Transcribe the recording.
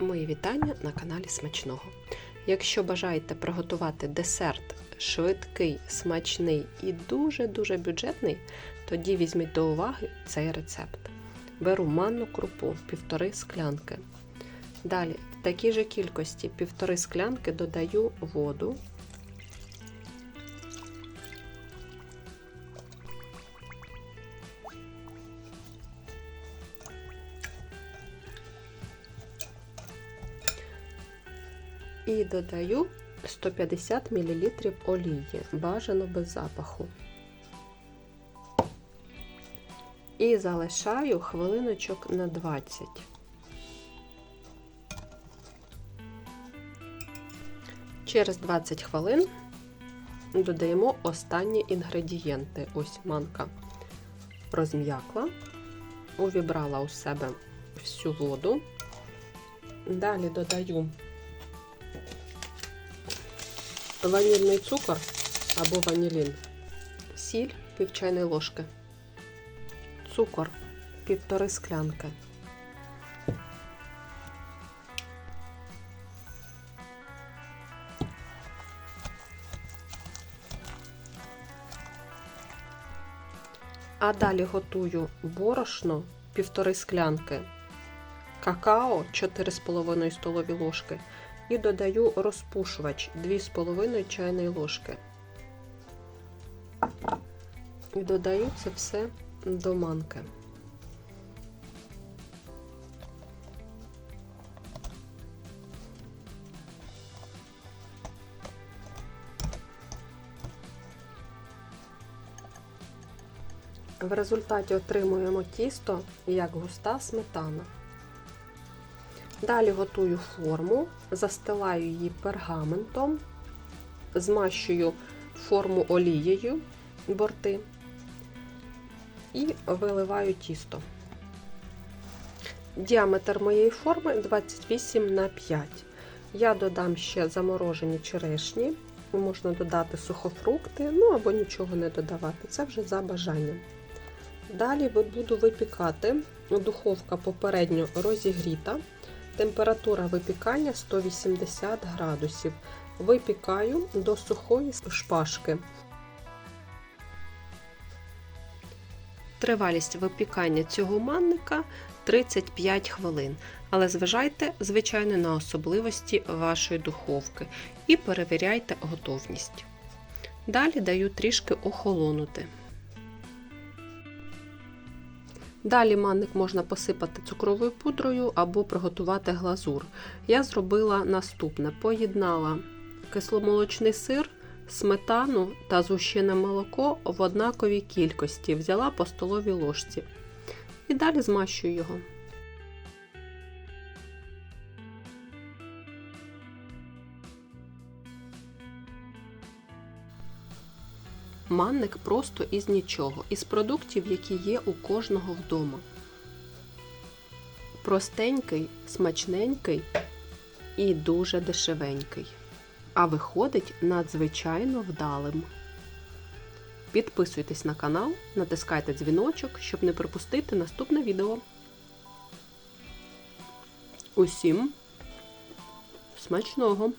Мої вітання на каналі Смачного. Якщо бажаєте приготувати десерт швидкий, смачний і дуже-дуже бюджетний, тоді візьміть до уваги цей рецепт. Беру манну крупу півтори склянки. Далі в такій же кількості півтори склянки додаю воду. І додаю 150 мл олії, бажано без запаху. І залишаю хвилиночок на 20. Через 20 хвилин додаємо останні інгредієнти. Ось манка розм'якла, увібрала у себе всю воду. Далі додаю ванільний цукор або ванілін, сіль пів чайної ложки, цукор півтори склянки. А далі готую борошно півтори склянки, какао 4,5 столові ложки і додаю розпушувач 2,5 чайної ложки. І додаю це все до манки. В результаті отримуємо тісто як густа сметана. Далі готую форму, застилаю її пергаментом, змащую форму олією борти і виливаю тісто. Діаметр моєї форми 28 на 5. Я додам ще заморожені черешні, можна додати сухофрукти, ну або нічого не додавати, це вже за бажанням. Далі буду випікати, духовка попередньо розігріта. Температура випікання 180 градусів. Випікаю до сухої шпажки. Тривалість випікання цього манника 35 хвилин. Але зважайте, звичайно, на особливості вашої духовки і перевіряйте готовність. Далі даю трішки охолонути. Далі манник можна посипати цукровою пудрою або приготувати глазур. Я зробила наступне: поєднала кисломолочний сир, сметану та згущене молоко в однаковій кількості, взяла по столовій ложці. І далі змащую його. Манник просто із нічого, із продуктів, які є у кожного вдома. Простенький, смачненький і дуже дешевенький. А виходить надзвичайно вдалим. Підписуйтесь на канал, натискайте дзвіночок, щоб не пропустити наступне відео. Усім смачного!